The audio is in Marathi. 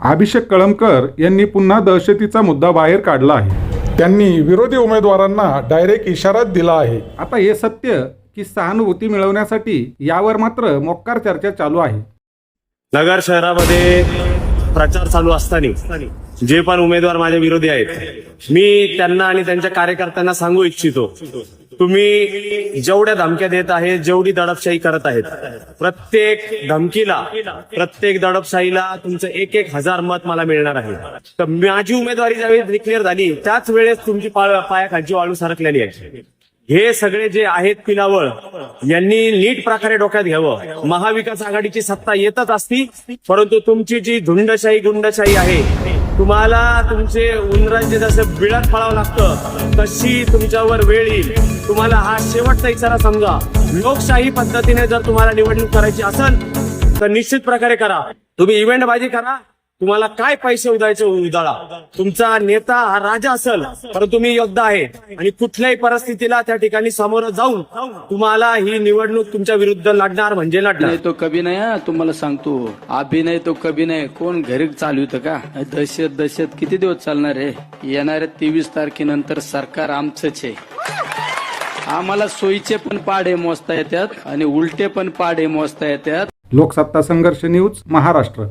अभिषेक कळमकर यांनी पुन्हा दहशतीचा मुद्दा बाहेर काढला आहे. त्यांनी विरोधी उमेदवारांना डायरेक्ट इशाराच दिला आहे. आता हे सत्य की सहानुभूती मिळवण्यासाठी यावर मात्र मोक्कार चर्चा चालू आहे. नगर शहरामध्ये प्रचार चालू असताना जे पण उमेदवार माझ्या विरोधी आहेत मी त्यांना आणि त्यांच्या कार्यकर्त्यांना सांगू इच्छितो. तुम्ही जेवढ्या धमक्या देत आहेत जेवढी दडपशाही करत आहेत प्रत्येक धमकीला प्रत्येक दडपशाहीला तुमचं एक एक हजार मत मला मिळणार आहे. तर माझी उमेदवारी ज्यावेळी डिक्लेअर झाली त्याच वेळेस तुमची पाय- पायाखालची वाळू सरकलेली आहे. हे सगळे जे आहेत पिलावळ यांनी नीट प्रकारे डोक्यात घ्यावं. महाविकास आघाडीची सत्ता येतच असती परंतु तुमची जी झुंडशाही गुंडशाही आहे तुम्हाला तुमचे उंदरांचे जसं बिळात फळावं लागतं तशी तुमच्यावर वेळ येईल. तुम्हाला हा शेवटचा इशारा समजा. लोकशाही पद्धतीने जर तुम्हाला निवडणूक करायची असेल तर निश्चित प्रकारे करा. तुम्ही इव्हेंट बाजी करा. तुम्हाला काय पैसे उदायचे उदाळा तुमचा नेता हा राजा असेल परंतु तुम्ही योद्धा आहे. आणि कुठल्याही परिस्थितीला त्या ठिकाणी समोर जाऊन तुम्हाला ही निवडणूक तुमच्या विरुद्ध लढणार म्हणजे लढणार. नाही तो कभी नाही हा, तुम्हाला सांगतो. अभिनय तो कभी नाही. कोण घरी चालू का? दहशत दहशत किती दिवस चालणार आहे? येणाऱ्या तेवीस तारखेनंतर सरकार आमचंच आहे. आम्हाला सोयीचे पण पाडे मोजता येतात आणि उलटे पण पाडे मोजता येतात. लोकसत्ता संघर्ष न्यूज महाराष्ट्र.